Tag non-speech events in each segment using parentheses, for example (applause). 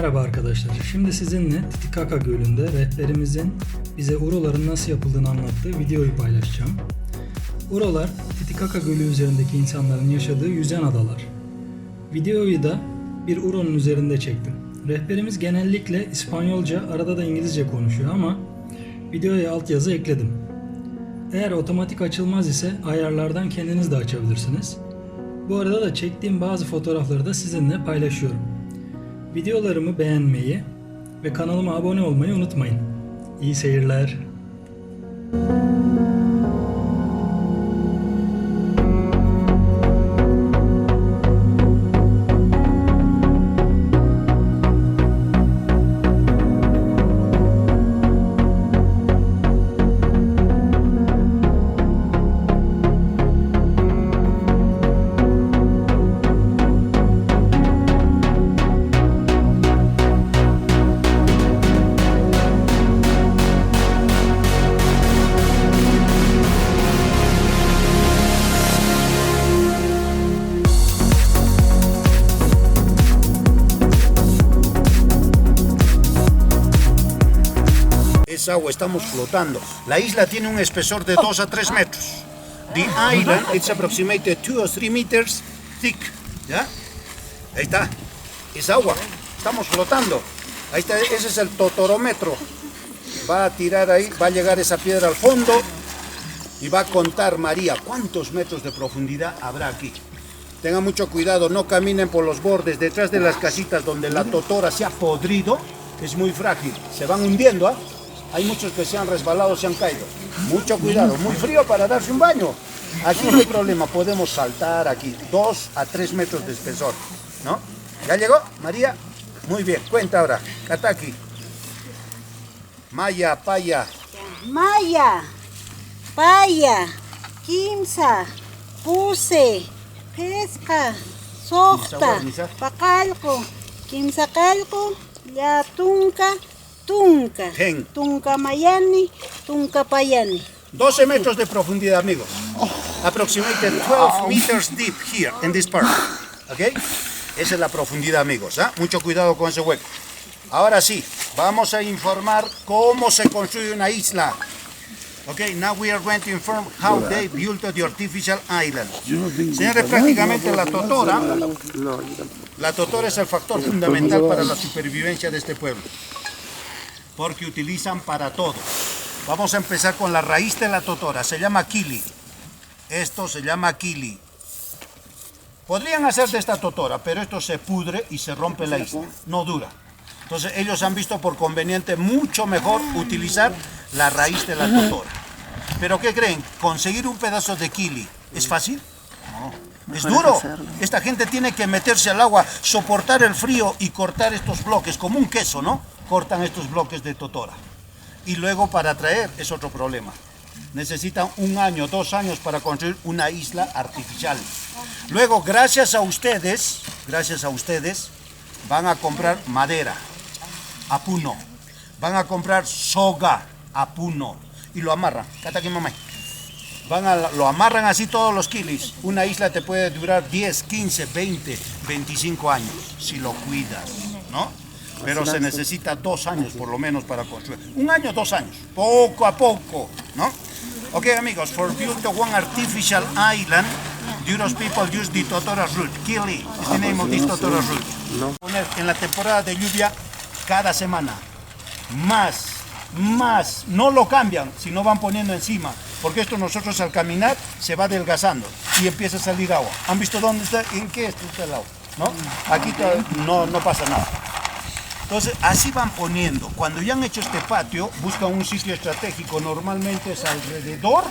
Merhaba arkadaşlar. Şimdi sizinle Titicaca Gölü'nde rehberimizin bize uroların nasıl yapıldığını anlattığı videoyu paylaşacağım. Urolar Titicaca Gölü üzerindeki insanların yaşadığı yüzen adalar. Videoyu da bir uronun üzerinde çektim. Rehberimiz genellikle İspanyolca, arada da İngilizce konuşuyor ama videoya altyazı ekledim. Eğer otomatik açılmaz ise ayarlardan kendiniz de açabilirsiniz. Bu arada da çektiğim bazı fotoğrafları da sizinle paylaşıyorum. Videolarımı beğenmeyi ve kanalıma abone olmayı unutmayın. İyi seyirler. Es agua, estamos flotando. La isla tiene un espesor de 2 a 3 metros. The island it's approximately 2 or 3 meters thick. ¿Ya? Ahí está. Es agua. Estamos flotando. Ahí está, ese es el totorómetro. Va a tirar ahí, va a llegar esa piedra al fondo y va a contar María cuántos metros de profundidad habrá aquí. Tengan mucho cuidado, no caminen por los bordes, detrás de las casitas donde la totora se ha podrido, es muy frágil, se van hundiendo, ¿ah? Hay muchos que se han resbalado, se han caído. Mucho cuidado, muy frío para darse un baño. Aquí no hay problema, podemos saltar aquí, dos a tres metros de espesor, ¿no? ¿Ya llegó, María? Muy bien, cuenta ahora, Kataki. Maya, Paya, Maya, Paya, Kimsa, Puse, Pesca, Sawarnisa. Pacalco, Kimsacalco, Yatunca, Tunca, Gen. Tunca Mayani, Tunca Payani. 12 metros de profundidad, amigos. Aproximadamente 12 meters deep here in this part. (laughs) ¿Ok? Esa es la profundidad, amigos. ¿ah? Mucho cuidado con ese hueco. Ahora sí, vamos a informar cómo se construye una isla. Ok, now we are going to inform how they built the artificial island. Señores, prácticamente la totora, la totora es el factor fundamental para la supervivencia de este pueblo. Porque utilizan para todo. Vamos a empezar con la raíz de la totora. Se llama kili. Esto se llama kili. Podrían hacer de esta totora, pero esto se pudre y se rompe la isla. No dura. Entonces ellos han visto por conveniente mucho mejor utilizar la raíz de la totora. Pero ¿qué creen? ¿Conseguir un pedazo de kili es fácil? No. Es duro. Esta gente tiene que meterse al agua, soportar el frío y cortar estos bloques, como un queso, ¿no? Cortan estos bloques de totora y luego para traer es otro problema. Necesitan un año, dos años para construir una isla artificial. Luego, gracias a ustedes, gracias a ustedes, van a comprar madera, a puno. Van a comprar soga, a puno. Y lo amarran. Van a, lo amarran así todos los kilis. Una isla te puede durar 10, 15, 20, 25 años, si lo cuidas, ¿no? Pero se necesita dos años por lo menos para construir. Un año, dos años. Poco a poco, ¿no? Ok, amigos, for build one artificial island, Duros people use the Totora root. Kili is the name of this Totora root. Poner en la temporada de lluvia cada semana. Más, más. No lo cambian, sino van poniendo encima. Porque esto nosotros al caminar se va adelgazando y empieza a salir agua. ¿Han visto dónde está? ¿En qué está el agua? ¿No? Aquí no, no pasa nada. Entonces, así van poniendo. Cuando ya han hecho este patio, buscan un sitio estratégico. Normalmente es alrededor,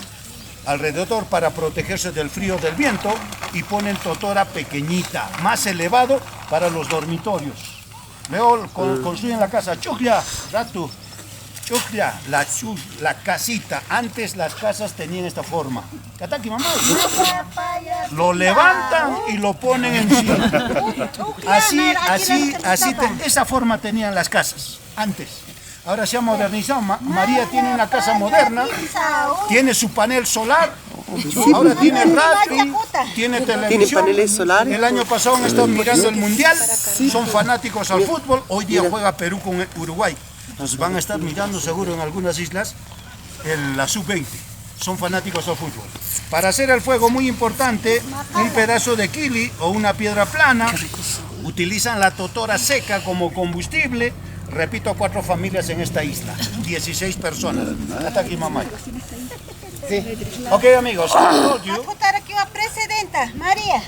alrededor para protegerse del frío del viento y ponen totora pequeñita, más elevado para los dormitorios. Luego con- construyen la casa. Chukya, Ratu. La, chu- la casita. Antes las casas tenían esta forma. Kataki, mamá. Lo levantan y lo ponen encima. Así, así, así, te- esa forma tenían las casas antes. Ahora se ha modernizado. Ma- María tiene una casa moderna, tiene su panel solar Ahora tiene Tiene radio, tiene televisión. paneles solares. El año pasado han estado mirando el mundial, son fanáticos al fútbol. Hoy día juega Perú con Uruguay. Entonces van a estar mirando seguro en algunas islas el- la sub-20. Son fanáticos al fútbol. Para hacer el fuego muy importante, un pedazo de kili o una piedra plana. Utilizan la totora seca como combustible. Repito, cuatro familias en esta isla. 16 personas. Hasta aquí, mamá. Ok, amigos. Told you. Futarakiwa presidenta, María.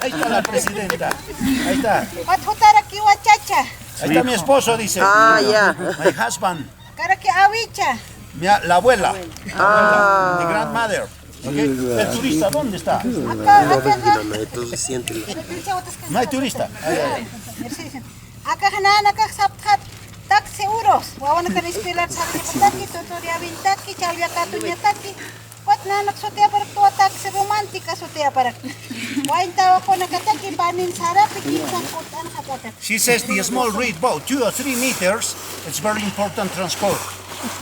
Ahí está la presidenta. Ahí está. Futarakiwa chacha. Ahí está mi esposo, dice. Ah, ya. My husband. Karaki awicha. Mi a- la abuela. The grandmother. Ok. El turista, ¿dónde está? Acá, acá, acá. Entonces siéntelo. No hay turista. Acá hanan, acá saptat. Tak seguros. Wawan kan ispilar sa akin pataki, tutoria bintaki, chalvia katunya taki. Wat na nagsotea para tua taksi romantika sotea para. Wain tawa ko nakataki panin sarap ikin kutan hatatak. She says the small reed boat, two or three meters, it's very important transport.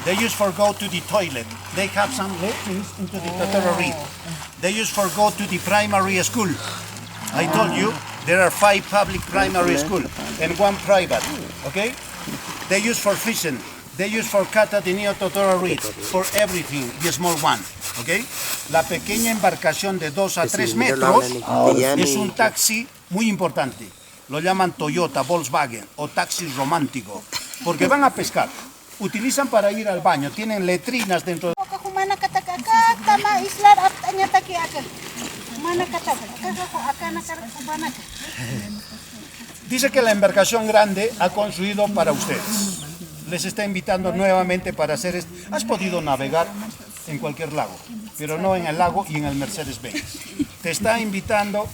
They use for go to the toilet. They have some lettings into the Totoro reed. They use for go to the primary school. I told you there are five public primary school and one private. Okay? They use for fishing. They use for kata the Neo Totoro reed. For everything, the small one. Okay? La pequeña embarcación de 2 a 3 mira, lo metros es un taxi muy importante. Lo llaman Toyota, Volkswagen o taxi romántico. Porque van a pescar. Utilizan para ir al baño. Tienen letrinas dentro de... Dice que la embarcación grande ha construido para ustedes. Les está invitando nuevamente para hacer esto. Has podido navegar en cualquier lago, pero no en el lago y en el Mercedes-Benz. Te está (laughs) invitando.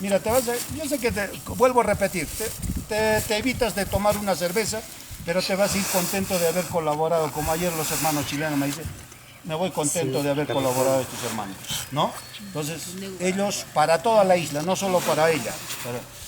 Mira, te vas a- yo sé que te, vuelvo a repetir, te, te- te evitas de tomar una cerveza, pero te vas a ir contento de haber colaborado, como ayer los hermanos chilenos me dicen, me voy contento de haber colaborado estos hermanos, ¿no? Entonces, ellos para toda la isla, no solo para ella,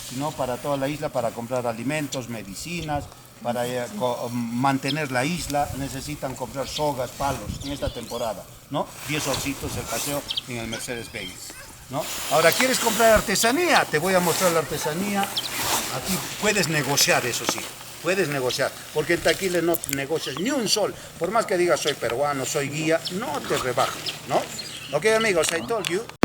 sino para toda la isla, para comprar alimentos, medicinas, para eh, mantener la isla, necesitan comprar sogas, palos en esta temporada, ¿no? 10 ositos el paseo en el Mercedes-Benz. ¿No? Ahora, ¿quieres comprar artesanía? Te voy a mostrar la artesanía. Aquí puedes negociar, eso sí. Puedes negociar. Porque en Taquile no negocias ni un sol. Por más que digas soy peruano, soy guía, no te rebajan, ¿no? Ok, amigos, I told you